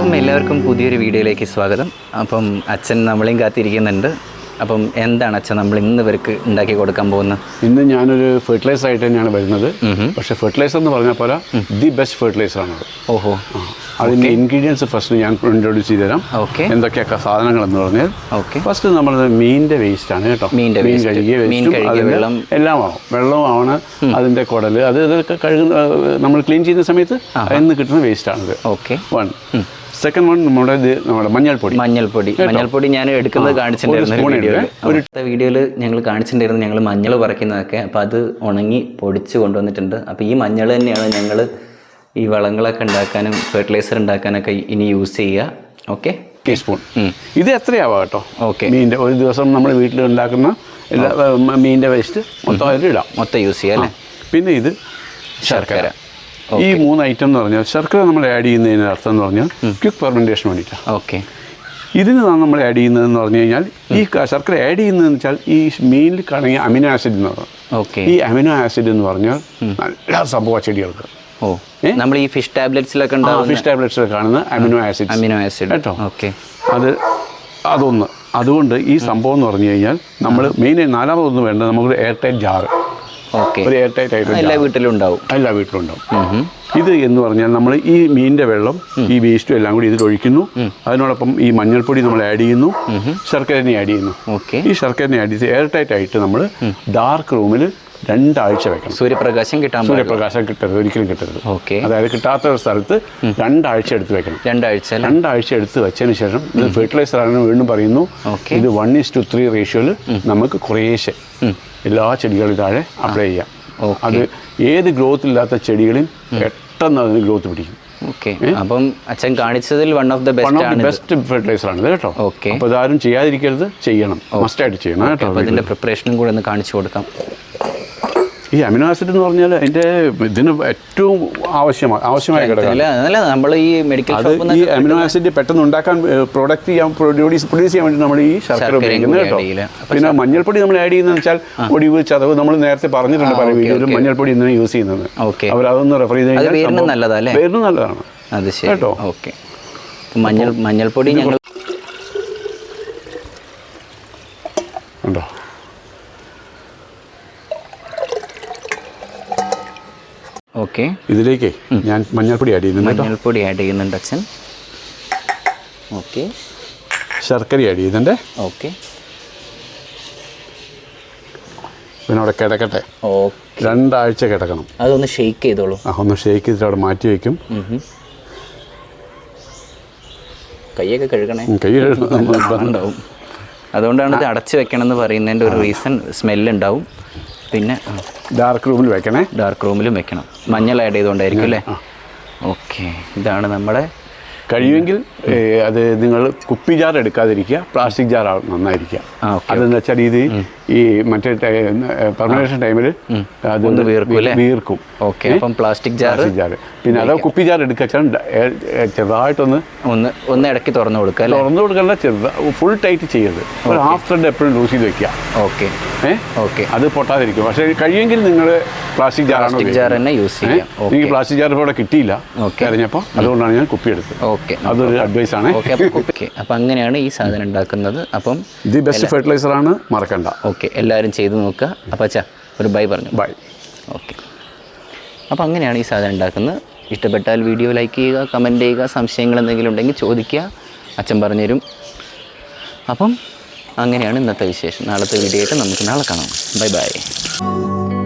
അപ്പം എല്ലാവർക്കും പുതിയൊരു വീഡിയോയിലേക്ക് സ്വാഗതം. അപ്പം അച്ഛൻ നമ്മളെയും കാത്തിരിക്കുന്നുണ്ട്. അപ്പം എന്താണ് അച്ഛൻ നമ്മൾ ഇന്ന് ഇവർക്ക് ഉണ്ടാക്കി കൊടുക്കാൻ പോകുന്നത്? ഇന്ന് ഞാനൊരു ഫെർട്ടിലൈസർ ആയിട്ട് തന്നെയാണ് വരുന്നത്. പക്ഷേ ഫെർട്ടിലൈസർ എന്ന് പറഞ്ഞ പോലെ ദി ബെസ്റ്റ് ഫെർട്ടിലൈസർ ആണ് ഓഹോ. അതിന്റെ ഇൻഗ്രീഡിയൻസ് ഫസ്റ്റ് ഞാൻ ഇൻട്രൊഡ്യൂസ് ചെയ്ത് തരാം ഓക്കെ എന്തൊക്കെയൊക്കെ സാധനങ്ങൾ എന്ന് പറഞ്ഞാൽ ഓക്കെ ഫസ്റ്റ് നമ്മൾ മീനിന്റെ വേസ്റ്റ് ആണ് കേട്ടോ. മീൻ കഴുകിയ വേസ്റ്റും വെള്ളം. എല്ലാം ആവും വെള്ളമാണ് അതിന്റെ കുടൽ. അത് ഇതൊക്കെ കഴുകുന്ന നമ്മൾ ക്ലീൻ ചെയ്യുന്ന സമയത്ത് അതിൽ നിന്ന് കിട്ടുന്ന ആണ് ഓക്കെ വൺ സെക്കൻഡ് വൺ നമ്മുടെ ഇത് നമ്മുടെ മഞ്ഞൾപ്പൊടി. മഞ്ഞൾപ്പൊടി. മഞ്ഞൾപ്പൊടി ഞാൻ എടുക്കുന്നത് കാണിച്ചിട്ടുണ്ടായിരുന്നു ഒരു spoon വീഡിയോയിൽ. ഞങ്ങൾ കാണിച്ചിട്ടുണ്ടായിരുന്നു ഞങ്ങൾ മഞ്ഞൾ പറിക്കുന്നതൊക്കെ. അപ്പോൾ അത് ഉണങ്ങി പൊടിച്ച് കൊണ്ടുവന്നിട്ടുണ്ട്. അപ്പോൾ ഈ മഞ്ഞൾ തന്നെയാണ് ഞങ്ങൾ ഈ വളങ്ങളൊക്കെ ഉണ്ടാക്കാനും ഫെർട്ടിലൈസർ ഉണ്ടാക്കാനൊക്കെ ഇനി യൂസ് ചെയ്യുക. ഓക്കെ ടീസ്പൂൺ ഇത് എത്രയാവാം കേട്ടോ? ഓക്കെ മീനിന്റെ ഒരു ദിവസം നമ്മൾ വീട്ടിൽ ഉണ്ടാക്കുന്ന എല്ലാ മീനിന്റെ വേസ്റ്റ് മൊത്തം അതിൽ ഇടാം. മൊത്തം യൂസ് ചെയ്യാം അല്ലേ? പിന്നെ ഇത് ശർക്കര. ഈ മൂന്ന് ഐറ്റം എന്ന് പറഞ്ഞാൽ ശർക്കര നമ്മൾ ആഡ് ചെയ്യുന്നതിന് അർത്ഥം എന്ന് പറഞ്ഞാൽ ക്വിക്ക് ഫെർമെന്റേഷൻ വേണ്ടിയിട്ടാണ് ഓക്കെ ഇതിന് നമ്മൾ ആഡ് ചെയ്യുന്നതെന്ന് പറഞ്ഞു കഴിഞ്ഞാൽ ഈ ശർക്കര ആഡ് ചെയ്യുന്നതെന്ന് വെച്ചാൽ ഈ മീനിൽ കാണുന്ന അമിനോ ആസിഡ് എന്ന് പറഞ്ഞു ഓക്കെ ഈ അമിനോ ആസിഡ് എന്ന് പറഞ്ഞാൽ നല്ല സംഭവ ചെടികൾക്ക്. ഓ. നമ്മൾ ഈ ഫിഷ് ടാബ്ലറ്റ്സിലൊക്കെ ഫിഷ് ടാബ്ലറ്റ്സിൽ കാണുന്ന അമിനോ ആസിഡ് അമിനോ ആസിഡ് കേട്ടോ. ഓക്കെ അത് അതൊന്ന്. അതുകൊണ്ട് ഈ സംഭവം എന്ന് പറഞ്ഞു കഴിഞ്ഞാൽ നമ്മൾ മെയിൻ നാലാമതൊന്നും വേണ്ട. നമുക്ക് എയർ ടൈറ്റ് ജാറ് ഒരു എയർ ടൈറ്റ് ആയിട്ട് എല്ലാ വീട്ടിലും ഉണ്ടാവും. എല്ലാ വീട്ടിലുണ്ടാവും ഇത് എന്ന് പറഞ്ഞാൽ നമ്മൾ ഈ മീനിന്റെ വെള്ളം ഈ വേസ്റ്റും എല്ലാം കൂടി ഇതിൽ ഒഴിക്കുന്നു. അതിനോടൊപ്പം ഈ മഞ്ഞൾപ്പൊടി നമ്മൾ ആഡ് ചെയ്യുന്നു. ശർക്കരനെ ആഡ് ചെയ്യുന്നു. ഈ ശർക്കരനെ ആഡ് ചെയ്ത് എയർ ടൈറ്റ് ആയിട്ട് നമ്മൾ ഡാർക്ക് റൂമിൽ രണ്ടാഴ്ച വെക്കണം. സൂര്യപ്രകാശം കിട്ടാൻ സൂര്യപ്രകാശം കിട്ടരുത് ഒരിക്കലും കിട്ടരുത്. ഓക്കെ. അതായത് കിട്ടാത്ത ഒരു സ്ഥലത്ത് രണ്ടാഴ്ച എടുത്ത് വെക്കണം. രണ്ടാഴ്ച രണ്ടാഴ്ച എടുത്ത് വെച്ചതിന് ശേഷം ഇത് ഫെർട്ടിലൈസർ ആണെന്ന് വീണ്ടും പറയുന്നു. ഇത് വൺ ഇസ് ടു ത്രീ റേഷ്യോയിൽ നമുക്ക് കുറേശ്ശെ എല്ലാ ചെടികളും താഴെ അപ്ലൈ ചെയ്യാം. അത് ഏത് ഗ്രോത്ത് ഇല്ലാത്ത ചെടികളും പെട്ടെന്ന് അതിന് ഗ്രോത്ത് പിടിക്കും. അപ്പം അച്ഛൻ കാണിച്ചതിൽ one of the best best fertiliser ആണ് കേട്ടോ. ഓക്കെ അപ്പോൾ ഇതാരും ചെയ്യാതിരിക്കരുത് ചെയ്യണം. മസ്റ്റായിട്ട് ചെയ്യണം കേട്ടോ അപ്പൊ ഇതിന്റെ പ്രിപ്പറേഷനും കൂടെ ഒന്ന് കാണിച്ചു കൊടുക്കാം. ഈ അമിനോ ആസിഡ് എന്ന് പറഞ്ഞാൽ അതിന്റെ ഇതിന് ഏറ്റവും ആവശ്യമാണ് ആവശ്യമായ ഘടകം നമ്മൾ ഈ മെഡിക്കൽ അത് ഈ അമിനോ ആസിഡ് പെട്ടെന്ന് ഉണ്ടാക്കാൻ പ്രൊഡക്റ്റ് ചെയ്യാൻ പ്രൊഡ്യൂസ് പ്രൊഡ്യൂസ് ചെയ്യാൻ വേണ്ടി നമ്മൾ ഈ ശർക്കര ഉപയോഗിക്കുന്നത് കേട്ടോ. പിന്നെ മഞ്ഞൾപ്പൊടി നമ്മൾ ആഡ് ചെയ്യുന്നതെന്ന് വെച്ചാൽ ഒടിവ് ചതവ് നമ്മൾ നേരത്തെ പറഞ്ഞിട്ടുണ്ട് പല വീഡിയോയിലും മഞ്ഞൾപ്പൊടി ഇന്ന് യൂസ് ചെയ്യുന്നത്. അതൊന്ന് റെഫർ ചെയ്ത് കഴിഞ്ഞാൽ നല്ലതാണ്. അത് ശരി. കേട്ടോ. ഓക്കെ. മഞ്ഞൾ മഞ്ഞൾപ്പൊടി ഞങ്ങൾ ഓക്കെ. ഇതിലേക്ക് ഞാൻ മഞ്ഞൾപ്പൊടി ആഡ് ചെയ്യുന്നുണ്ട് മഞ്ഞൾപ്പൊടി ആഡ് ചെയ്യുന്നുണ്ട് അച്ഛൻ. ഓക്കെ. ശർക്കര ആഡ് ചെയ്യുന്നുണ്ട്. ഓക്കെ. പിന്നെ അവിടെ കിടക്കട്ടെ. ഓക്കെ. രണ്ടാഴ്ച കിടക്കണം. അതൊന്ന് ഷെയ്ക്ക് ചെയ്തോളൂ. ആ ഒന്ന് ഷെയ്ക്ക് ചെയ്തിട്ട് അവിടെ മാറ്റി വയ്ക്കും കൈയൊക്കെ കഴുകണേ. കൈ കഴുകണം. ഉണ്ടാവും അതുകൊണ്ടാണ് ഇത് അടച്ചു വെക്കണം എന്ന് പറയുന്നതിന്റെ ഒരു റീസൺ സ്മെല്ല് ഉണ്ടാവും. പിന്നെ ഡാർക്ക് റൂമിൽ വെക്കണേ? ഡാർക്ക് റൂമിലും വെക്കണം. മഞ്ഞൾ ആഡ് ചെയ്തുകൊണ്ടായിരിക്കും അല്ലേ? ഓക്കെ ഇതാണ് നമ്മുടെ കഴിയുമെങ്കിൽ അത് നിങ്ങൾ കുപ്പി ജാർ എടുക്കാതിരിക്കുക പ്ലാസ്റ്റിക് ജാർ നന്നായിരിക്കുക. അതെന്ന് വെച്ചാൽ ഇത് ഈ മറ്റേ പെർമനേഷൻ ടൈമിൽ അത് വീർക്കും ഓക്കെ അപ്പം പ്ലാസ്റ്റിക് ജാർ ജാർ പിന്നെ അതോ കുപ്പി ജാർ എടുക്കുക. ചെറുതായിട്ടൊന്ന് ഒന്ന് ഒന്ന് ഇടയ്ക്ക് തുറന്നു കൊടുക്കുക തുറന്നു കൊടുക്കണ്ട ചെറുതാ ഫുൾ ടൈറ്റ് ചെയ്യരുത്. ഒരു ഹാഫ് ത്രെഡ് എപ്പോഴും ലൂസ് ചെയ്ത് വെക്കുക. ഓക്കെ. ഓക്കെ. അത് പൊട്ടാതിരിക്കും. പക്ഷേ കഴിയുമെങ്കിൽ നിങ്ങൾ പ്ലാസ്റ്റിക് ജാർ പ്ലാസ്റ്റിക് ജാർ തന്നെ യൂസ് ചെയ്യാം. ഓക്കെ. എനിക്ക് പ്ലാസ്റ്റിക് ജാർ ഇവിടെ കിട്ടിയില്ല. ഓക്കെ. അറിഞ്ഞപ്പോൾ അതുകൊണ്ടാണ് ഞാൻ കുപ്പി എടുത്തത്. ഓക്കെ. അതൊരു അഡ്വൈസ് ആണ്. ഓക്കെ ഓക്കെ അപ്പം അങ്ങനെയാണ് ഈ സാധനം ഉണ്ടാക്കുന്നത്. അപ്പം ഇത് ബെസ്റ്റ് ഫെർട്ടിലൈസർ ആണ് മറക്കണ്ട. ഓക്കെ എല്ലാവരും ചെയ്ത് നോക്കുക. അപ്പം അച്ഛാ ഒരു ബൈ പറഞ്ഞു. ബൈ. ഓക്കെ. അപ്പോൾ അങ്ങനെയാണ് ഈ സാധനം ഉണ്ടാക്കുന്നത്. ഇഷ്ടപ്പെട്ടാൽ വീഡിയോ ലൈക്ക് ചെയ്യുക കമന്റ് ചെയ്യുക സംശയങ്ങൾ എന്തെങ്കിലും ഉണ്ടെങ്കിൽ ചോദിക്കുക. അച്ഛൻ പറഞ്ഞുതരും. അപ്പം അങ്ങനെയാണ് ഇന്നത്തെ വിശേഷം. നാളത്തെ വീഡിയോ ആയിട്ട് നമുക്ക് നാളെ കാണാം. Bye bye.